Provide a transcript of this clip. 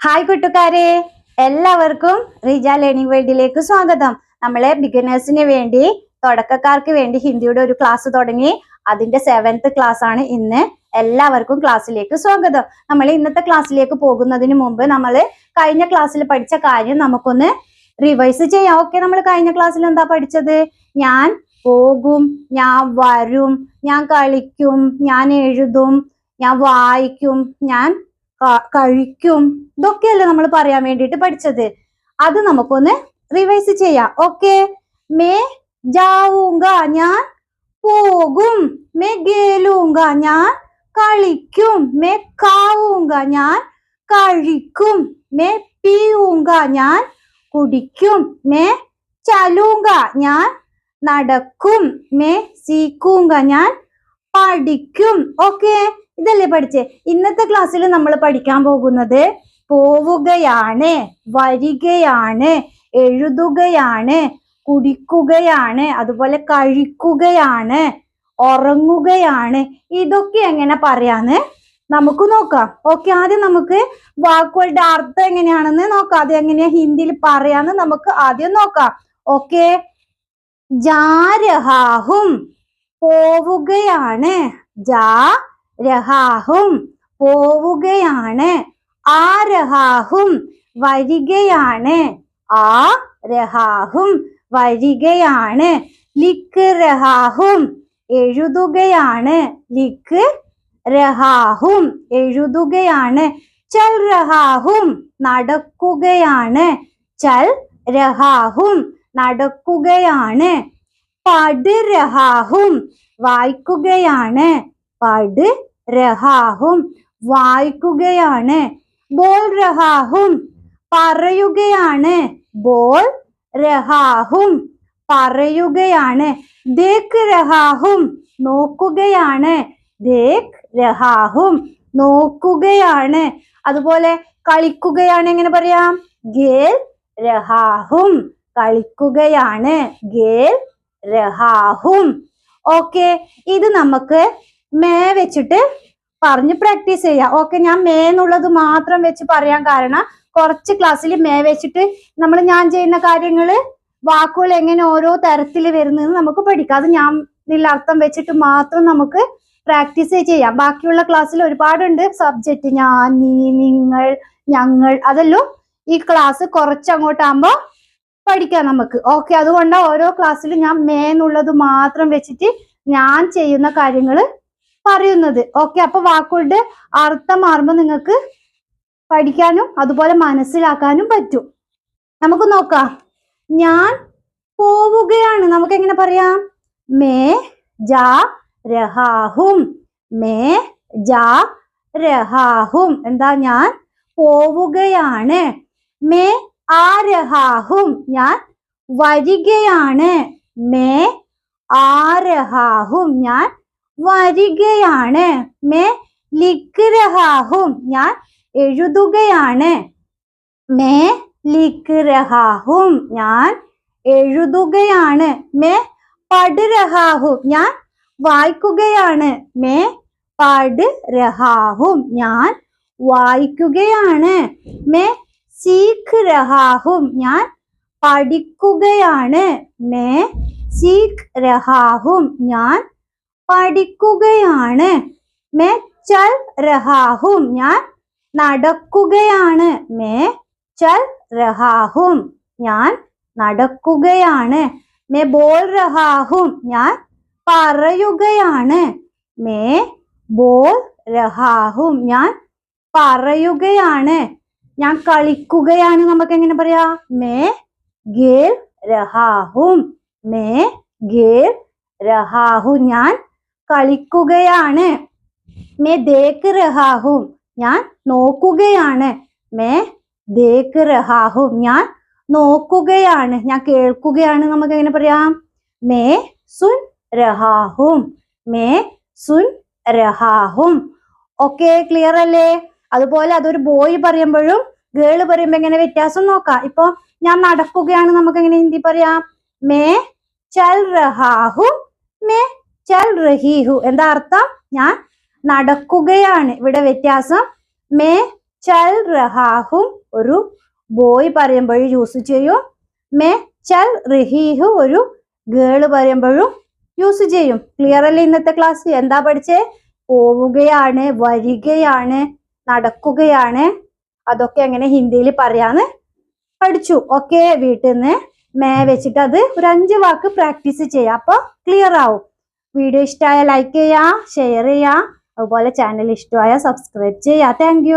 Hi കൂട്ടുകാരെ. എല്ലാവർക്കും Reeja learning വേൾഡിലേക്ക് സ്വാഗതം. നമ്മളെ ബിഗിനേഴ്സിന് വേണ്ടി തുടക്കക്കാർക്ക് വേണ്ടി ഹിന്ദിയുടെ ഒരു ക്ലാസ് തുടങ്ങി. അതിന്റെ സെവൻത്ത് ക്ലാസ് ആണ് ഇന്ന്. എല്ലാവർക്കും ക്ലാസ്സിലേക്ക് സ്വാഗതം. നമ്മൾ ഇന്നത്തെ ക്ലാസ്സിലേക്ക് പോകുന്നതിന് മുമ്പ് നമ്മൾ കഴിഞ്ഞ ക്ലാസ്സിൽ പഠിച്ച കാര്യം നമുക്കൊന്ന് റിവൈസ് ചെയ്യാം. ഓക്കെ നമ്മൾ കഴിഞ്ഞ ക്ലാസ്സിൽ എന്താ പഠിച്ചത്? ഞാൻ പോകും ഞാൻ വരും ഞാൻ കളിക്കും ഞാൻ എഴുതും ഞാൻ വായിക്കും ഞാൻ കഴിക്കും. ഇതൊക്കെയല്ലേ നമ്മൾ പറയാൻ വേണ്ടിയിട്ട് പഠിച്ചത്. അത് നമുക്കൊന്ന് റിവൈസ് ചെയ്യാം. ഓക്കെ മേ ജാവൂങ്ക ഞാൻ പോകും. മേ ഗേലൂങ്ക ഞാൻ കളിക്കും. മേ കാവൂങ്ക ഞാൻ കഴിക്കും. മേ പീയൂങ്ക ഞാൻ കുടിക്കും. മേ ചലൂങ്ക ഞാൻ നടക്കും. മേ സീക്കൂങ്ക ഞാൻ പഠിക്കും. ഓക്കെ ഇതല്ലേ പഠിച്ചേ? ഇന്നത്തെ ക്ലാസ്സിൽ നമ്മൾ പഠിക്കാൻ പോകുന്നത് പോവുകയാണ് വരികയാണ് എഴുതുകയാണ് കുടിക്കുകയാണ് അതുപോലെ കഴിക്കുകയാണ് ഉറങ്ങുകയാണ്. ഇതൊക്കെ എങ്ങനെ പറയാന്ന് നമുക്ക് നോക്കാം. ഓക്കെ ആദ്യം നമുക്ക് വാക്കുകളുടെ അർത്ഥം എങ്ങനെയാണെന്ന് നോക്കാം. അത് എങ്ങനെയാ ഹിന്ദിയിൽ പറയാന്ന് നമുക്ക് ആദ്യം നോക്കാം. ഓക്കെ ജാരഹാഹും പോവുകയാണ്. ജാ രഹാഹും പോവുകയാണ്. ആ രഹാഹും വരികയാണ്. ആ രഹാഹും വരികയാണ്. ലിക്ക് രഹാഹും എഴുതുകയാണ്. ലിക്ക് രഹാഹും എഴുതുകയാണ്. ചൽ രഹാഹും നടക്കുകയാണ്. ചൽ രഹാഹും നടക്കുകയാണ്. പട് രഹാഹും വായിക്കുകയാണ്. പട് വായിക്കുകയാണ്. ബോൾ രഹാഹും പറയുകയാണ്. ബോൾ രഹാഹും പറയുകയാണ്. ദേക്ക് രഹാഹും നോക്കുകയാണ്. ദേക്ക് രഹാഹും നോക്കുകയാണ്. അതുപോലെ കളിക്കുകയാണ് എങ്ങനെ പറയാം? ഗേൽ രഹാഹും കളിക്കുകയാണ്. ഗേൽ രഹാഹും. ഓക്കെ ഇത് നമുക്ക് മേ വെച്ചിട്ട് പറഞ്ഞ് പ്രാക്ടീസ് ചെയ്യാം. ഓക്കെ ഞാൻ മേ എന്നുള്ളത് മാത്രം വെച്ച് പറയാൻ കാരണം കുറച്ച് ക്ലാസ്സിൽ മേ വെച്ചിട്ട് നമ്മൾ ഞാൻ ചെയ്യുന്ന കാര്യങ്ങൾ വാക്കുകൾ എങ്ങനെ ഓരോ തരത്തിൽ വരുന്നതെന്ന് നമുക്ക് പഠിക്കാം. അത് ഞാൻ ഇതിൽ അർത്ഥം വെച്ചിട്ട് മാത്രം നമുക്ക് പ്രാക്ടീസ് ചെയ്യാം. ബാക്കിയുള്ള ക്ലാസ്സിൽ ഒരുപാടുണ്ട്. സബ്ജക്റ്റ് ഞാൻ നീ നിങ്ങൾ ഞങ്ങൾ അതെല്ലാം ഈ ക്ലാസ് കുറച്ചങ്ങോട്ടാകുമ്പോ പഠിക്കാം നമുക്ക്. ഓക്കെ അതുകൊണ്ട് ഓരോ ക്ലാസ്സിലും ഞാൻ മേ എന്നുള്ളത് മാത്രം വെച്ചിട്ട് ഞാൻ ചെയ്യുന്ന കാര്യങ്ങൾ പറയുന്നത്. ഓക്കെ അപ്പൊ വാക്കുകളുടെ അർത്ഥം മാറുമ്പോൾ നിങ്ങൾക്ക് പഠിക്കാനും അതുപോലെ മനസ്സിലാക്കാനും പറ്റും. നമുക്ക് നോക്കാം. ഞാൻ പോവുകയാണ്. നമുക്ക് എങ്ങനെ പറയാം? മേ ജാ രഹാഹും. മേ ജാ രഹാഹും. എന്താ ഞാൻ പോവുകയാണ്? മേ ആ രഹാഹും ഞാൻ വരികയാണ്. മേ ആ രഹാഹും ഞാൻ വരികയാണ്. മേ ലിഖ് രഹാഹും ഞാൻ എഴുതുകയാണ്. മേ ലിഖ് രഹാഹും ഞാൻ എഴുതുകയാണ്. മേ പട് രഹാഹും ഞാൻ വായിക്കുകയാണ്. മേ പട് രഹാഹും ഞാൻ വായിക്കുകയാണ്. മേ സീഖ് രഹാഹും ഞാൻ പഠിക്കുകയാണ്. മേ സീഖ് രഹാഹും ഞാൻ പഠിക്കുകയാണ്. മേ ചൽ രഹാഹും. ഞാൻ നടക്കുകയാണ്. മേ ചൽ രഹാഹും. ഞാൻ നടക്കുകയാണ്. മേ ബോൾ രഹാഹും. ഞാൻ പറയുകയാണ്. മേ ബോൾ രഹാഹും. ഞാൻ പറയുകയാണ്. ഞാൻ കളിക്കുകയാണ് നമുക്ക് എങ്ങനെ പറയാ? മേ ഗേൽ രഹാഹും. മേ ഗേൽ രഹാഹു. ഞാൻ കളിക്കുകയാണ്. മേ ദേക്ക് രഹാഹും ഞാൻ നോക്കുകയാണ്. മേ ദേക്ക് രഹാഹും ഞാൻ നോക്കുകയാണ്. ഞാൻ കേൾക്കുകയാണ് നമുക്ക് എങ്ങനെ പറയാം? മേ സുൻ രഹാഹും മേ സുൻ രഹാഹും ഓക്കെ ക്ലിയർ അല്ലേ? അതുപോലെ അതൊരു ബോയ് പറയുമ്പോഴും ഗേൾ പറയുമ്പോ എങ്ങനെ വ്യത്യാസം നോക്കാം? ഇപ്പൊ ഞാൻ നടക്കുകയാണ് നമുക്ക് എങ്ങനെ ഹിന്ദി പറയാം? മേ ചൽ റഹാഹും മേ ചൽ റഹീഹു. എന്താ അർത്ഥം? ഞാൻ നടക്കുകയാണ്. ഇവിടെ വ്യത്യാസം. മേ ചൽ റഹാഹും ഒരു ബോയ് പറയുമ്പോഴും യൂസ് ചെയ്യും. മേ ചൽ റഹീഹു ഒരു ഗേൾ പറയുമ്പോഴും യൂസ് ചെയ്യും. ക്ലിയർ അല്ലേ ഇന്നത്തെ ക്ലാസ് എന്താ പഠിച്ചേ? പോവുകയാണ് വരികയാണ് നടക്കുകയാണ്. അതൊക്കെ എങ്ങനെ ഹിന്ദിയിൽ പറയാന്ന് പഠിച്ചു. ഓക്കെ വീട്ടിൽ നിന്ന് മേ വെച്ചിട്ട് അത് ഒരു അഞ്ച് വാക്ക് പ്രാക്ടീസ് ചെയ്യാം. അപ്പൊ ക്ലിയർ ആവും. വീഡിയോ ഇഷ്ടമായ ലൈക്ക് ചെയ്യുക ഷെയർ ചെയ്യുക അതുപോലെ ചാനൽ ഇഷ്ടമായ സബ്സ്ക്രൈബ് ചെയ്യുക താങ്ക്